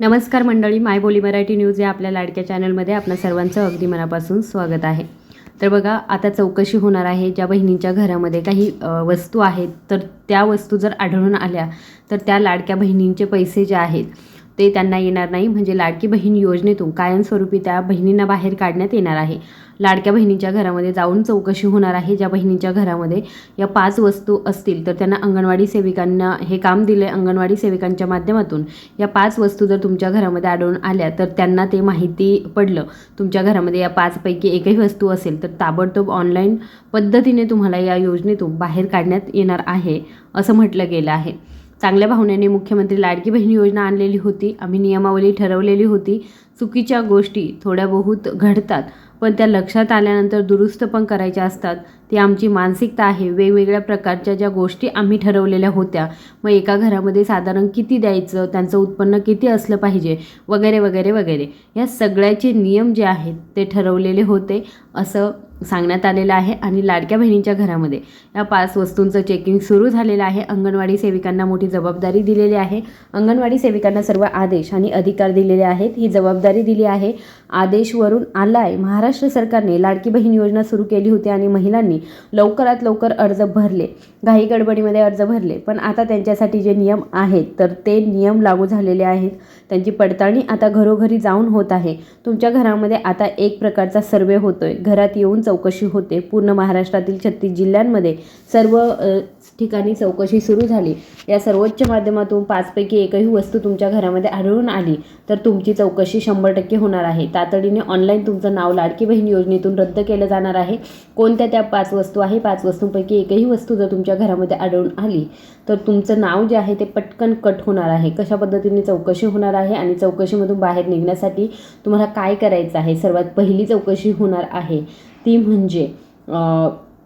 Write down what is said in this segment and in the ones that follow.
नमस्कार मंडळी माय बोली मराठी न्यूज या आपल्या लाडक्या चॅनलमध्ये आपणा सर्वांचं अगदी मनापासून स्वागत आहे. तर बघा आता चौकशी होणार आहे. ज्या बहिणींच्या घरामध्ये काही वस्तू आहेत तर त्या वस्तू जर आढळून आल्या तर त्या लाडक्या बहिणींचे पैसे जे आहेत ते त्यांना येणार नाही. म्हणजे लाडकी बहीण योजनेतून कायमस्वरूपी त्या बहिणींना बाहेर काढण्यात येणार आहे. लाडक्या बहिणीच्या घरामध्ये जाऊन चौकशी होणार आहे. ज्या बहिणींच्या घरामध्ये या पाच वस्तू असतील तर त्यांना अंगणवाडी सेविकांना हे काम दिले अंगणवाडी सेविकांच्या माध्यमातून या पाच वस्तू जर तुमच्या घरामध्ये आढळून आल्या तर त्यांना ते माहिती पडलं. तुमच्या घरामध्ये या पाचपैकी एकही वस्तू असेल तर ताबडतोब ऑनलाईन पद्धतीने तुम्हाला या योजनेतून बाहेर काढण्यात येणार आहे असं म्हटलं गेलं आहे. चांगल्या भावनेने मुख्यमंत्री लाडकी बहीण योजना आणलेली होती. आम्ही नियमावली ठरवलेली होती. चुकीच्या गोष्टी थोड्या बहुत घडतात पण त्या लक्षात आल्यानंतर दुरुस्त पण करायच्या असतात. ती आमची मानसिकता आहे. वेगवेगळ्या प्रकारच्या ज्या गोष्टी आम्ही ठरवलेल्या होत्या मग एका घरामध्ये साधारण किती द्यायचं त्यांचं उत्पन्न किती असलं पाहिजे वगैरे वगैरे वगैरे. या सगळ्याचे नियम जे आहेत ते ठरवलेले होते असं सांगण्यात आलेलं आहे आणि लाडक्या बहिणींच्या घरामध्ये. या पाच वस्तूंचं चेकिंग सुरू झालेलं आहे. अंगणवाडी सेविकांना मोठी जबाबदारी दिलेली आहे. अंगणवाडी सेविकांना सर्व आदेश आणि अधिकार दिलेले आहेत. ही जबाबदारी दिली आहे. आदेशवरून आला आहे महाराष्ट्र सरकारने लाडकी बहीण योजना सुरू केली होती आणि महिलांनी लवकरात लवकर अर्ज भरले. घाई गडबडीमध्ये अर्ज भरले. पण आता त्यांच्यासाठी जे नियम आहेत तर ते नियम लागू झालेले आहेत. त्यांची पडताळणी आता घरोघरी जाऊन होत आहे. तुमच्या घरामध्ये आता एक प्रकारचा सर्वे होतोय. घरात येऊन चौकशी होते. पूर्ण महाराष्ट्रातील छत्तीस जिल्ह्यांमध्ये सर्व ठिकाणी चौकशी सुरू झाली. या सर्वोच्च माध्यमातून पाचपैकी एकही वस्तू तुमच्या घरामध्ये आढळून आली तर तुमची चौकशी शंभर टक्के होणार आहे. तातडीने ऑनलाईन तुमचं नाव लाडकी बहीण योजनेतून रद्द केलं जाणार आहे. कोणत्या त्या पाच वस्तू आहे? पाच वस्तूंपैकी एकही वस्तू जर तुमच्या घरामध्ये आढळून आली तर तुमचं नाव जे आहे ते पटकन कट होणार आहे. कशा पद्धतीने चौकशी होणार आहे आणि चौकशीमधून बाहेर निघण्यासाठी तुम्हाला काय करायचं आहे? सर्वात पहिली चौकशी होणार आहे ती म्हणजे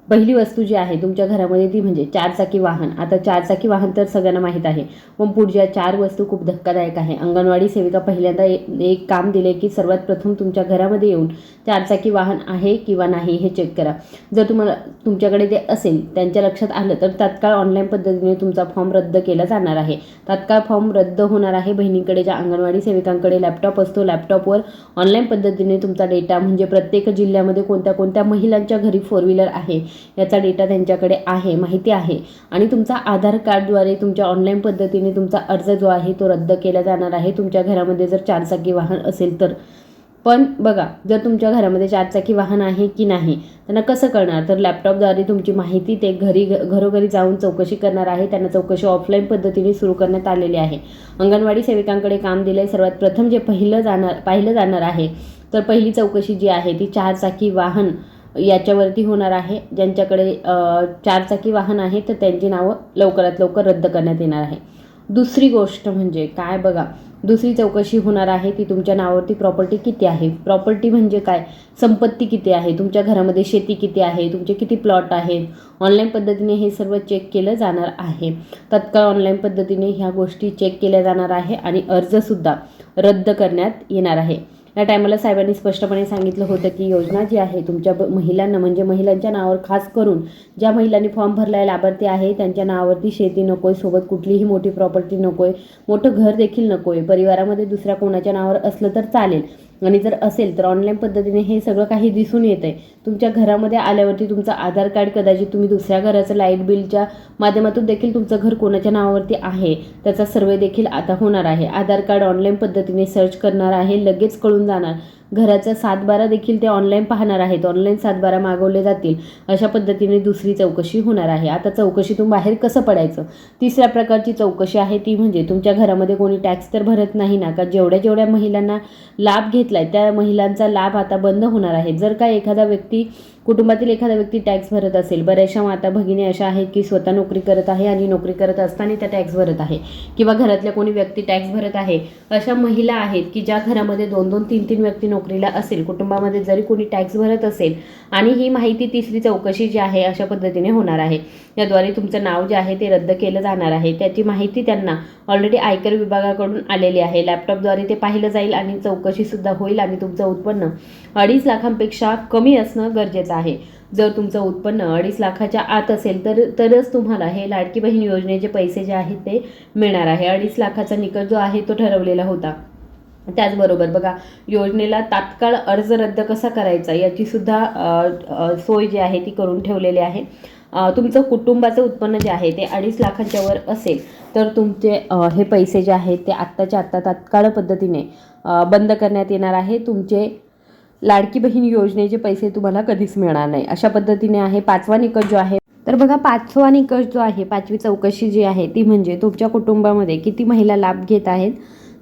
पहिली वस्तू जी आहे तुमच्या घरामध्ये ती म्हणजे चारचाकी वाहन. आता चारचाकी वाहन तर सगळ्यांना माहीत आहे. पण पुढच्या चार वस्तू खूप धक्कादायक आहे. अंगणवाडी सेविका पहिल्यांदा एक काम दिले की सर्वात प्रथम तुमच्या घरामध्ये येऊन चारचाकी वाहन आहे किंवा नाही हे चेक करा. जर तुम्हाला तुमच्याकडे ते असेल त्यांच्या लक्षात आलं तर तात्काळ ऑनलाईन पद्धतीने तुमचा फॉर्म रद्द केला जाणार आहे. तात्काळ फॉर्म रद्द होणार आहे बहिणीकडे ज्या अंगणवाडी सेविकांकडे लॅपटॉप असतो लॅपटॉपवर ऑनलाईन पद्धतीने तुमचा डेटा म्हणजे प्रत्येक जिल्ह्यामध्ये कोणत्या कोणत्या महिलांच्या घरी फोर व्हीलर आहे याचा डेटा त्यांच्याकडे आहे माहिती आहे. आणि तुमचा आधार कार्डद्वारे तुमच्या ऑनलाईन पद्धतीने तुमचा अर्ज जो आहे तो रद्द केला जाणार आहे. तुमच्या घरामध्ये जर चारचाकी वाहन असेल तर. पण बघा जर तुमच्या घरामध्ये चारचाकी वाहन आहे की नाही त्यांना कसं करणार तर लॅपटॉपद्वारे तुमची माहिती ते घरी घरोघरी जाऊन चौकशी करणार आहे. त्यांना चौकशी ऑफलाईन पद्धतीने सुरू करण्यात आलेली आहे. अंगणवाडी सेविकांकडे काम दिलं सर्वात प्रथम जे पहिलं जाणार पाहिलं जाणार आहे तर पहिली चौकशी जी आहे ती चारचाकी वाहन याच्यावरती होणार आहे. ज्यांच्याकडे चारचाकी वाहन आहे तर त्यांची नावं लवकरात लवकर रद्द करण्यात येणार आहे. दुसरी गोष्ट म्हणजे काय बघा दुसरी चौकशी होणार आहे ती तुमच्या नावावरती प्रॉपर्टी किती आहे? प्रॉपर्टी म्हणजे काय? संपत्ती किती आहे? तुमच्या घरामध्ये शेती किती आहे? तुमचे किती प्लॉट आहेत? ऑनलाईन पद्धतीने हे सर्व चेक केलं जाणार आहे. तत्काळ ऑनलाईन पद्धतीने ह्या गोष्टी चेक केल्या जाणार आहे आणि अर्जसुद्धा रद्द करण्यात येणार आहे. या टायमाला साहेबांनी स्पष्टपणे सांगितलं होतं की योजना जी आहे तुमच्या ब- महिलांना म्हणजे महिलांच्या नावावर खास करून ज्या महिलांनी फॉर्म भरलाय लाभार्थी आहे त्यांच्या नावावरती शेती नको आहे सोबत कुठलीही मोठी प्रॉपर्टी नको आहे मोठं घर देखील नको आहे परिवारामध्ये दुसऱ्या कोणाच्या नावावर असलं तर चालेल. आणि जर असेल तर ऑनलाईन पद्धतीने हे सगळं काही दिसून येत आहे तुमच्या घरामध्ये आल्यावरती तुमचं आधार कार्ड कदाचित तुम्ही दुसऱ्या घराचं लाइट बिलच्या माध्यमातून देखील तुमचं घर कोणाच्या नावावरती आहे त्याचा सर्वे देखील आता होणार आहे. आधार कार्ड ऑनलाईन पद्धतीने सर्च करणार आहे लगेच कळून जाणार. घराचा सातबारा देखील ते ऑनलाईन पाहणार आहेत. ऑनलाईन सातबारा मागवले जातील. अशा पद्धतीने दुसरी चौकशी होणार आहे. आता चौकशीतून बाहेर कसं पडायचं? तिसऱ्या प्रकारची चौकशी आहे ती म्हणजे तुमच्या घरामध्ये कोणी टॅक्स तर भरत नाही ना? का जेवढ्या जेवढ्या महिलांना लाभ घेतला आहे त्या महिलांचा लाभ आता बंद होणार आहे. जर का एखादा व्यक्ती कुटुंबातील एखादा व्यक्ती टॅक्स भरत असेल बऱ्याचशा माता भगिनी अशा आहेत की स्वतः नोकरी करत आहे आणि नोकरी करत असताना त्या टॅक्स भरत आहे. किंवा घरातल्या कोणी व्यक्ती टॅक्स भरत आहे अशा महिला आहेत की ज्या घरामध्ये दोन दोन तीन तीन व्यक्ती नोकरीला असेल कुटुंबामध्ये जरी कोणी टॅक्स भरत असेल आणि ही माहिती तिसरी चौकशी जी आहे अशा पद्धतीने होणार आहे. याद्वारे तुमचं नाव जे आहे ते रद्द केलं जाणार आहे. त्याची माहिती त्यांना ऑलरेडी आयकर विभागाकडून आलेली आहे. लॅपटॉपद्वारे ते पाहिलं जाईल आणि चौकशीसुद्धा होईल आणि तुमचं उत्पन्न अडीच लाखांपेक्षा कमी असणं गरजेचं आहे. जर तुमचं उत्पन्न अडीच लाखाच्या आत असेल तर तरच तुम्हाला हे लाडकी बहीण योजनेचे पैसे जे आहेत ते मिळणार आहे. अडीच लाखाचा निकष जो आहे तो ठरवलेला होता. त्याचबरोबर बघा योजनेला तात्काळ अर्ज रद्द कसा करायचा याची सुद्धा सोय जी आहे ती करून ठेवलेली आहे. तुमचं कुटुंबाचं उत्पन्न जे आहे ते अडीच लाखांच्या वर असेल तर तुमचे हे पैसे जे आहेत ते आत्ताच्या आत्ता तात्काळ पद्धतीने बंद करण्यात येणार आहे. तुमचे लाडकी बहीण योजनेचे पैसे तुम्हाला कधीच मिळणार नाही. अशा पद्धतीने आहे पाचवा निकष जो आहे तर बघा पाचवा निकष जो आहे पाचवी चौकशी जी आहे ती म्हणजे तुमच्या कुटुंबामध्ये किती महिला लाभ घेत आहेत?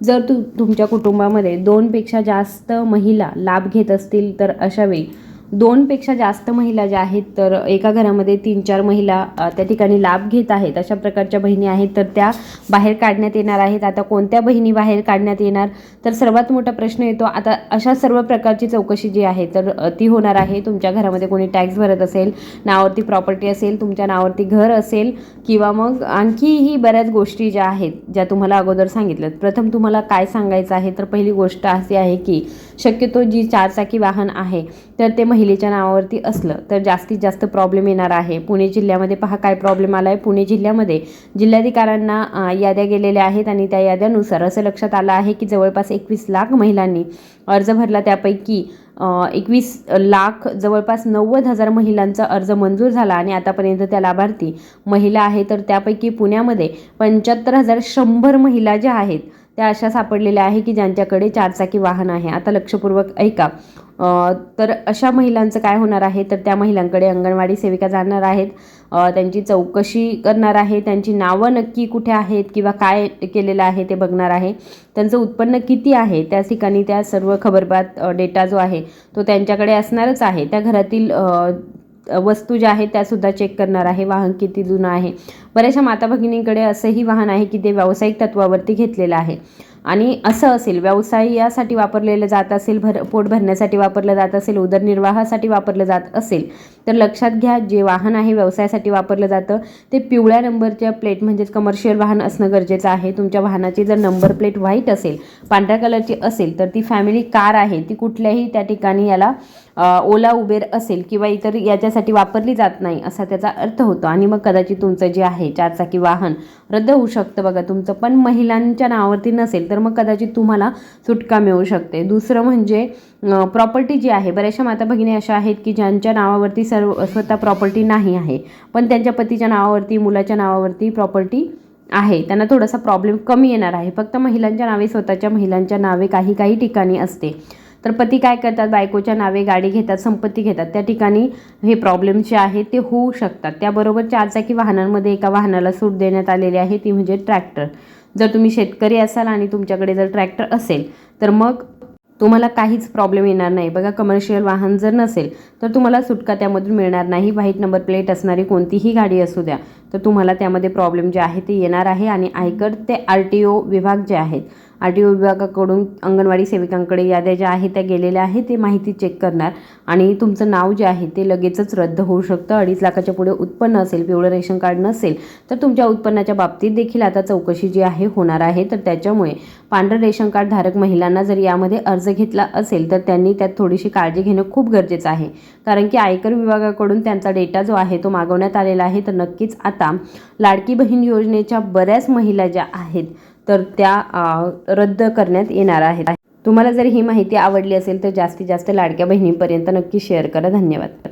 जर तु तुमच्या कुटुंबामध्ये दोनपेक्षा जास्त महिला लाभ घेत असतील तर अशावेळी दोनपेक्षा जास्त महिला ज्या आहेत तर एका घरामध्ये तीन चार महिला त्या ठिकाणी लाभ घेत आहेत. अशा प्रकारच्या बहिणी आहेत तर त्या बाहेर काढण्यात येणार आहेत. आता कोणत्या बहिणी बाहेर काढण्यात येणार? तर सर्वात मोठा प्रश्न येतो आता अशा सर्व प्रकारची चौकशी जी आहे तर ती होणार आहे. तुमच्या घरामध्ये कोणी टॅक्स भरत असेल नावावरती प्रॉपर्टी असेल तुमच्या नावावरती घर असेल किंवा मग आणखीही बऱ्याच गोष्टी ज्या आहेत ज्या तुम्हाला अगोदर सांगितल्यात. प्रथम तुम्हाला काय सांगायचं आहे तर पहिली गोष्ट अशी आहे की शक्यतो जी चारचाकी वाहन आहे तर ते महिलेच्या नावावरती असलं तर जास्तीत जास्त प्रॉब्लेम येणार आहे. पुणे जिल्ह्यामध्ये पहा काय प्रॉब्लेम आला आहे पुणे जिल्ह्यामध्ये जिल्हाधिकाऱ्यांना याद्या गेलेल्या आहेत आणि त्या याद्यानुसार असं लक्षात आलं आहे की जवळपास एकवीस लाख महिलांनी अर्ज भरला. त्यापैकी एकवीस लाख जवळपास नव्वद हजार महिलांचा अर्ज मंजूर झाला आणि आतापर्यंत त्या लाभार्थी महिला आहे तर त्यापैकी पुण्यामध्ये पंच्याहत्तर हजार शंभर महिला ज्या आहेत त्या अशा सापडलेल्या आहे की ज्यांच्याकडे चारचाकी वाहन आहे. आता लक्षपूर्वक ऐका. तर अशा महिलांचं काय होणार आहे? तर त्या महिलांकडे अंगणवाडी सेविका जाणार आहेत. त्यांची चौकशी करणार आहे. त्यांची नावं नक्की कुठे आहेत किंवा काय केलेलं आहे ते बघणार आहे. त्यांचं उत्पन्न किती आहे? त्या ठिकाणी त्या सर्व खबरबात डेटा जो आहे तो त्यांच्याकडे असणारच आहे. त्या घरातील वस्तू ज्या आहेत त्यासुद्धा चेक करणार आहे. वाहन किती जुनं आहे? बऱ्याचशा माता भगिनींकडे असंही वाहन आहे की ते व्यावसायिक तत्वावरती घेतलेलं आहे. आणि असं असेल व्यवसाय यासाठी वापरलेलं जात असेल भर पोट भरण्यासाठी वापरलं जात असेल उदरनिर्वाहासाठी वापरलं जात असेल तर लक्षात घ्या जे वाहन आहे व्यवसायासाठी वापरलं जातं ते पिवळ्या नंबरच्या प्लेट म्हणजेच कमर्शियल वाहन असणं गरजेचं आहे. तुमच्या वाहनाची जर नंबर प्लेट व्हाईट असेल पांढऱ्या कलरची असेल तर ती फॅमिली कार आहे ती कुठल्याही त्या ठिकाणी याला ओला उबेर असेल किंवा इतर याच्यासाठी वापरली जात नाही असा त्याचा अर्थ होतो. आणि मग कदाचित तुमचं जे आहे चारचाकी वाहन रद्द होऊ शकतं बघा. तुमचं पण महिलांच्या नावावरती नसेल तर मग कदाचित तुम्हाला सुटका मिळू शकते. दुसरं म्हणजे प्रॉपर्टी जी आहे बऱ्याचशा माता भगिनी अशा आहेत की ज्यांच्या नावावरती सर्व स्वतः प्रॉपर्टी नाही आहे. पण त्यांच्या पतीच्या नावावरती मुलाच्या नावावरती प्रॉपर्टी आहे. त्यांना थोडासा प्रॉब्लेम कमी येणार आहे. फक्त महिलांच्या नावे स्वतःच्या महिलांच्या नावे काही काही ठिकाणी असते. तर पती काय करतात? बायकोच्या नावे गाडी घेतात संपत्ती घेतात. त्या ठिकाणी हे प्रॉब्लेम जे आहेत ते होऊ शकतात. त्याबरोबर चारचाकी वाहनांमध्ये एका वाहनाला सूट देण्यात आलेली आहे ती म्हणजे ट्रॅक्टर जर तुम्ही शेतकरी असाल आणि तुमच्याकडे जर ट्रॅक्टर असेल तर मग तुम्हाला काहीच प्रॉब्लेम येणार नाही. बघा कमर्शियल वाहन जर नसेल तर तुम्हाला सुटका त्यामधून मिळणार नाही. व्हाईट नंबर प्लेट असणारी कोणतीही गाडी असू द्या तर तुम्हाला त्यामध्ये प्रॉब्लेम जे आहे ते येणार आहे. आणि आयकर ते आर टी ओ विभाग जे आहेत आर टी ओ विभागाकडून अंगणवाडी सेविकांकडे याद्या ज्या आहेत त्या गेलेल्या आहेत ते माहिती चेक करणार. आणि तुमचं नाव जे आहे ते लगेचच रद्द होऊ शकतं. अडीच लाखाच्या पुढे उत्पन्न असेल पिवळं रेशन कार्ड नसेल तर तुमच्या उत्पन्नाच्या बाबतीत देखील आता चौकशी जी आहे होणार आहे. तर त्याच्यामुळे पांढरं रेशन कार्ड धारक महिलांना जर यामध्ये अर्ज घेतला असेल तर त्यांनी त्यात थोडीशी काळजी घेणं खूप गरजेचं आहे. कारण की आयकर विभागाकडून त्यांचा डेटा जो आहे तो मागवण्यात आलेला आहे. तर नक्कीच आता लाडकी बहीण योजनेच्या बऱ्याच महिला ज्या आहेत तर त्या रद्द करण्यात येणार आहेत. तुम्हाला जर ही माहिती आवडली असेल तर जास्तीत जास्त लाडक्या बहिणींपर्यंत नक्की शेअर करा. धन्यवाद.